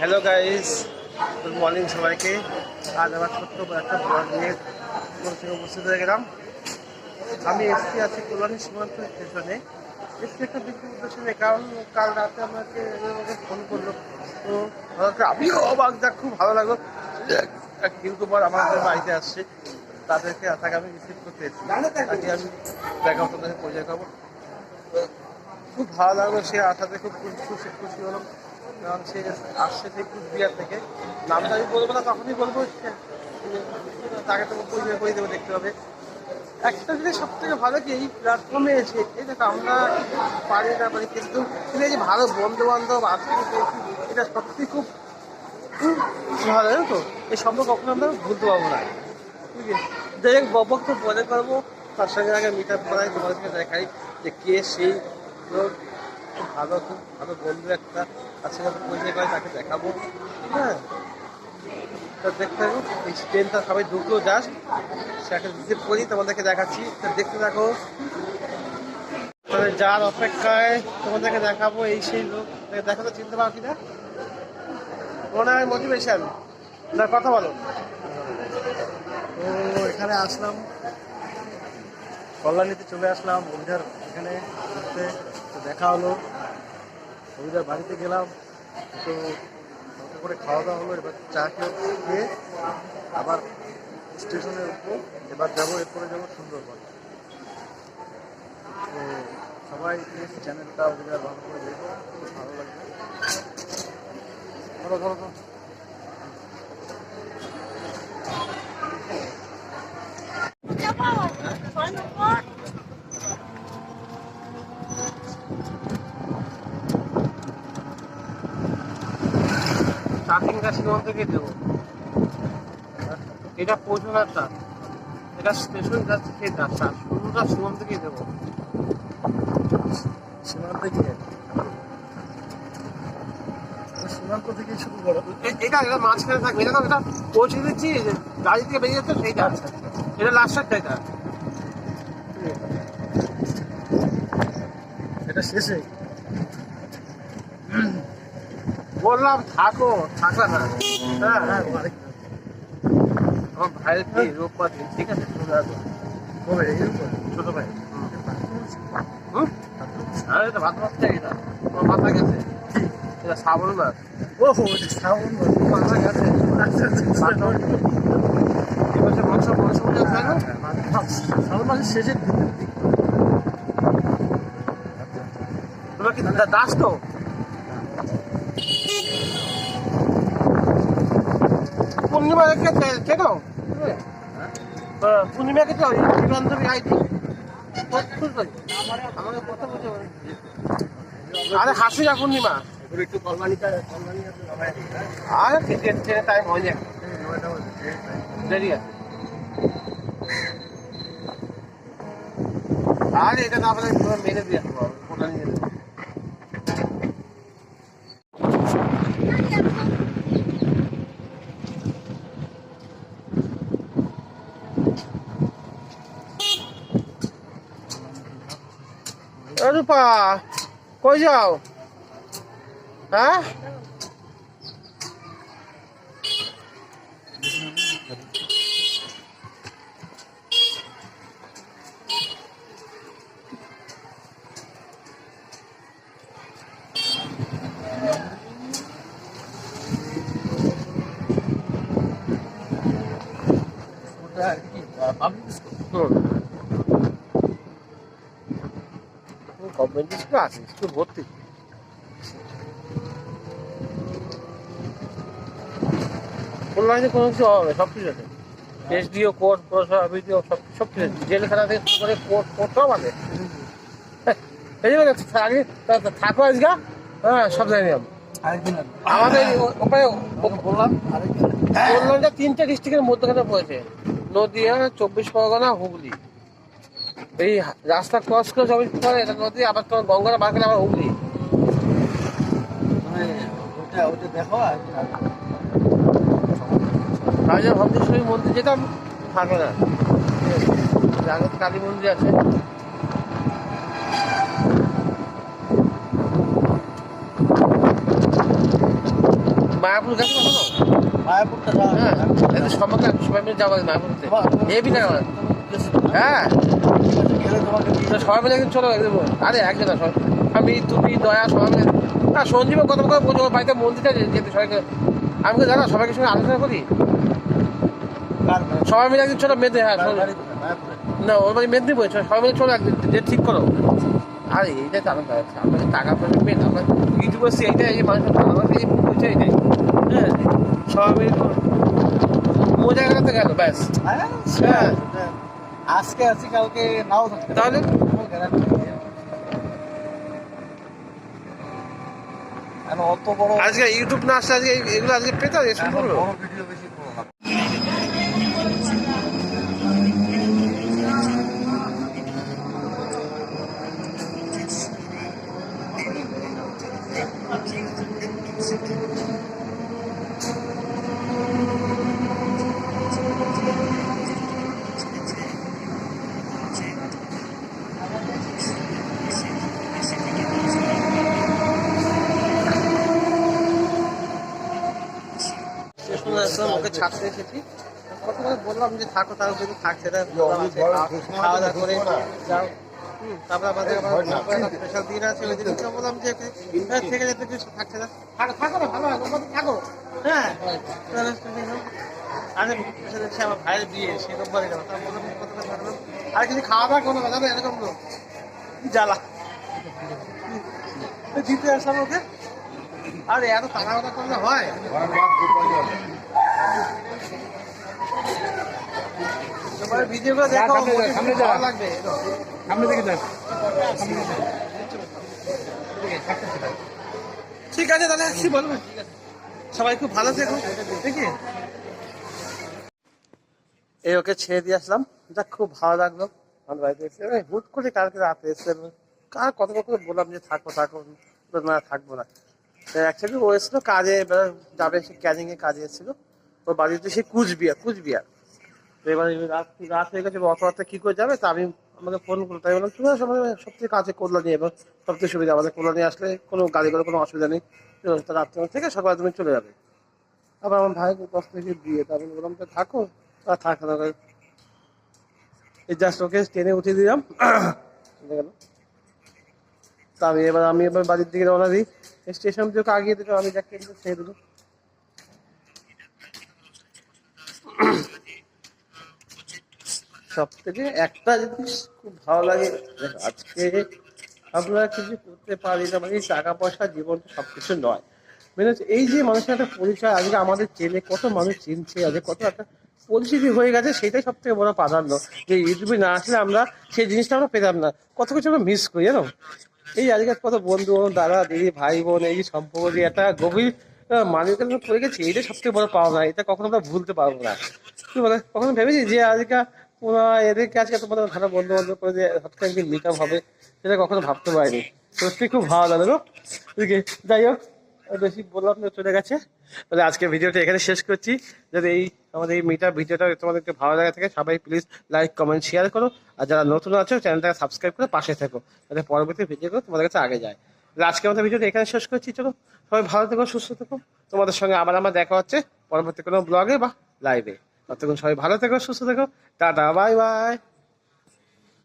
Hello guys good morning সবাইকে। আজ আবার ছোট্ট একটা ব্লগ নিয়ে তোমাদের সঙ্গে উপস্থিত হয়ে গেলাম। আমি এসছি আছি কল্যাণী সীমান্ত স্টেশনে। এসছি একটা বিক্রি উদ্দেশ্যে কারণ কাল রাতে আমাকে ফোন করল। তো আমিও অবাক, যাক, খুব ভালো লাগল। ইউটিউবার আমাদের বাড়িতে আসছে। তাদেরকে তাকে আমি রিসিভ করতে এসেছি। তাকে আমি দেখাবো তাদেরকে পরিচয় করব। খুব ভালো লাগল, সে আসাতে খুব খুশি খুশি হলাম। কারণ সে আসছে সেই কুচবিহার থেকে। নামটা আমি বলব না, তখনই বলব তাকে তো পরিচয় করে দেবো, দেখতে হবে। একটা জিনিস সব থেকে ভালো কি, এই প্ল্যাটফর্মে এসে, এই দেখো আমরা পারি না পারি, কিন্তু এই ভালো বন্ধু বান্ধব আত্মীয় এটা সত্যি খুব ভালো, জানো তো? এই সম্পর্ক কখনো আমরা ভুলতে পারব না। ঠিক আছে যাই হোক, ববক তো মনে করব, তার সঙ্গে আগে মিট আপ করাই, তোমাদের সঙ্গে দেখাই যে কে সেই খুব ভালো খুব ভালো বন্ধু একটা সঙ্গে আমি পরিচয় করে তাকে দেখাবো। হ্যাঁ। তো দেখতে থাকো, এই ট্রেনটা সবাই ঢুকলো জাস্ট সেটাকে রিসিভ করি, তোমাদেরকে দেখাচ্ছি। তো দেখতে থাকো। তবে যার অপেক্ষায় তোমাদেরকে দেখাবো এই সেই লোক। দেখো তো চিনতে পারো কিনা মনে হয় মোটিভেশন না, কথা বলো। তো এখানে আসলাম। কল্যাণীতে চলে আসলাম অভিধার এখানে ঘুরতে। দেখা হলো অভিধার বাড়িতে গেলাম, তো হালকা করে খাওয়া দাওয়া হলো, এবার চা খেয়ে আবার স্টেশনে উঠবো, এবার যাব, এরপরে যাব সুন্দরবন। তো সবাই প্লিজ চ্যানেলটা অভিধার ভালো করে দেখব খুব ভালো লাগবে। ধরো ধরো ধরো স্টার্টিংটা সীমান্ত থেকে দেবো। এটা পৌঁছানোরটা এটা স্টেশন যাচ্ছে সেটা শুরুটা সীমান্ত থেকে দেবো। সীমান্ত গিয়ে সীমান্ত থেকে শুরু করো। এটা এটা মাঝখানে থাকবে এটা এটা পৌঁছে দিচ্ছি যে গাড়ি থেকে বেরিয়ে যাচ্ছে সেইটা। এটা লাস্টেরটা এটা। এটা শেষে। বললাম থাকো থাকলা না। হ্যাঁ হ্যাঁ আমার ভাইয়ের কি রোববার দিন ঠিক আছে চলে আসব কবে ছোট ভাই। হুম। হ্যাঁ এটা ভাত ভাত চাই এটা তোমার মাথা গেছে। এটা শ্রাবণ মাস। ও শ্রাবণ মাথা গেছে। এবছর মাংস মাংস হয় না? শ্রাবণ মাসের শেষের দিকে তোমরা কি দাস তো? চেনো হ্যাঁ, পূর্ণিমাকে তো বান্ধবী পারে আরে হাসি না পূর্ণিমা। একটু আরে এটা না মেরে দিয়ে কোনটা নিয়ে যাব এ রূপা কই যাও হ্যাঁ ওটা আর পাবলিক গভর্নমেন্ট স্কুল আছে স্কুল ভর্তি। অনলাইনে কোনো কিছু হবে সব কিছু আছে। এসডিও কোর্ট প্রশা ভিডিও সব সব কিছু আছে। জেলখানা থেকে শুরু করে কোর্ট কোর্ট সব আছে। এই যে আগে থাকো আজকে হ্যাঁ সব জানি আমি। আমাদের ওখানে বললাম কল্যাণটা তিনটে ডিস্ট্রিক্টের মধ্যখানে পড়েছে। নদিয়া চব্বিশ পরগনা হুগলি। এই রাস্তা ক্রস করে চব্বিশ পরে এটা নদী আবার তোমার গঙ্গাটা বার করে আবার হুগলি। মানে ওটা ওটা দেখো রাজা ভদ্রেশ্বরী মন্দির যেতাম থাকে না। জাগত কালী মন্দির আছে। মায়াপুর গেছে কখনো? মায়াপুরটা হ্যাঁ সবাই মিলে যাব মায়াপুরতে হেবি না হ্যাঁ। তোমাকে সবাই মিলে একদিন চলো একদিন আরে একজন না সবাই আমি তুমি দয়া সবাই মিলে না সঞ্জীব কত কথা বলছো বাড়িতে মন্দিরটা যেতে সবাইকে আমি তো সবাইকে সঙ্গে আলোচনা করি? সবাই মিলে একদিন চলো মেদে হ্যাঁ না ওর বাড়ি মেদিনীপুর চলো, সবাই মিলে চলো একদিন যে ঠিক করো। আরে এইটাই তো আনন্দ আছে আপনাকে টাকা পয়সা মেন আমরা ইউটিউবে এসে এইটাই এই মানুষের ভালোবাসা এই পরিচয় এটাই হ্যাঁ সবাই মিলে মজা কাটাতে গেল ব্যাস। হ্যাঁ, হ্যাঁ। সেটা। আজকে আছি কালকে নাও থাকতে তাহলে? অত বড় আজকে ইউটিউব না আসলে আজকে এগুলো আজকে পেতে হবে এখন শুনব বড় ভিডিও বেশি করব না। স্টেশনে আসলাম ওকে ছাড়তে এসেছি। করে বললাম যে থাকো তার যদি থাকছে খাওয়া- খাওয়া দাওয়া করে যাও। হুম, তারপরে আমাদের আবার স্পেশাল দিন আছে ওই দিন বললাম যে থেকে যেতে কিছু থাকছে না। থাকো থাকো না ভালো হয় থাকো। হ্যাঁ। আরে সে আমার ভাইয়ের বিয়ে সে রোববারে গেল। তার থাকলাম আর কিছু খাওয়া দাওয়া কোনো কথা না এরকম লোক। জ্বালা? দিতে আসলাম ওকে। আরে এত তাড়াহুড়া করলে হয়? ভিডিওগুলো দেখো সামনে যা, সামনে যা। ভালো লাগবে সামনে দিকে যান ঠিক আছে তাহলে কি বলব সবাই খুব ভালো থেকো দেখি। এই ওকে ছেড়ে দিয়ে আসলাম। যাক খুব ভালো লাগল। আমার বাড়িতে এসে হুট করে কালকে রাতে এসে কার কত কত করে বললাম যে থাকো থাকো না থাকব না। অ্যাকচুয়ালি ও এসেছিল কাজে এবার যাবে সে ক্যানিং এ কাজে এসেছিল। ওর বাড়িতে সে কুচবিহার কুচবিহার। তো এবার রাত রাত হয়ে গেছে অত রাতে কি করে যাবে? তা আমি আমাকে ফোন করল, তাই বললাম তুমি সবাই সবথেকে কাছে কল্যাণী এবার সবথেকে সুবিধা, আমাদের কল্যাণী আসলে কোনো গাড়ি করে কোনো অসুবিধা নেই। রাত্রে থেকে সকালে তুমি চলে যাবে। আবার আমার ভাই দশ থেকে বিয়ে, তা আমি বললাম, তো থাকো আর থাক না এই জাস্ট ওকে ট্রেনে উঠিয়ে দিলাম। গেল তা আমি এবার আমি এবার বাড়ির দিকে রওনা দিই। স্টেশন থেকে আগিয়ে দিল আমি যাকে ছেড়ে দিল। সব থেকে একটা জিনিস খুব ভালো লাগে আজকে আমরা কিছু করতে পারি না মানে টাকা পয়সা জীবন সবকিছু নয়। মেনে এই যে মানুষের একটা পরিচয়, আজকে আমাদের চেনে কত মানুষ চিনছে, আজকে কত একটা পরিচিতি হয়ে গেছে সেটাই সব থেকে বড় প্রাধান্য। যে ইউটিউবে না আসলে আমরা সেই জিনিসটা আমরা পেতাম না। কত কিছু আমরা মিস করি, জানো? এই আজকে কত বন্ধু দাদা দিদি ভাই বোন এই সম্পর্ক একটা গভীর মালিকের মধ্যে পড়ে গেছি, এটাই সব থেকে বড় পাওনা। এটা কখনো আমরা ভুলতে পারব না। কি বলে? কখনো ভেবেছি যে আজকে ওরা এদেরকে আজকে তোমাদের ভালো বন্ধু বান্ধব করে যে হঠাৎ একদিন মিট হবে, সেটা কখনো ভাবতে পারিনি। সত্যি খুব ভালো লাগল। এদিকে যাই হোক, বেশি বললাম না, চলে গেছে। তাহলে আজকে ভিডিওটা এখানে শেষ করছি। যদি এই আমাদের এই মিটার ভিডিওটা তোমাদেরকে ভালো লাগে থাকে, সবাই প্লিজ লাইক কমেন্ট শেয়ার করো। আর যারা নতুন আছো চ্যানেলটাকে সাবস্ক্রাইব করে পাশে থেকো। যাতে পরবর্তী ভিডিওগুলো তোমাদের কাছে আগে যায়। তাহলে আজকে আমাদের ভিডিওটা এখানে শেষ করছি। চলো, সবাই ভালো থেকো, সুস্থ থেকো। তোমাদের সঙ্গে আবার আমার দেখা হচ্ছে পরবর্তী কোনো ব্লগে বা লাইভে ততক্ষণ সবাই ভালো থেকো, সুস্থ থেকো। Tata bye bye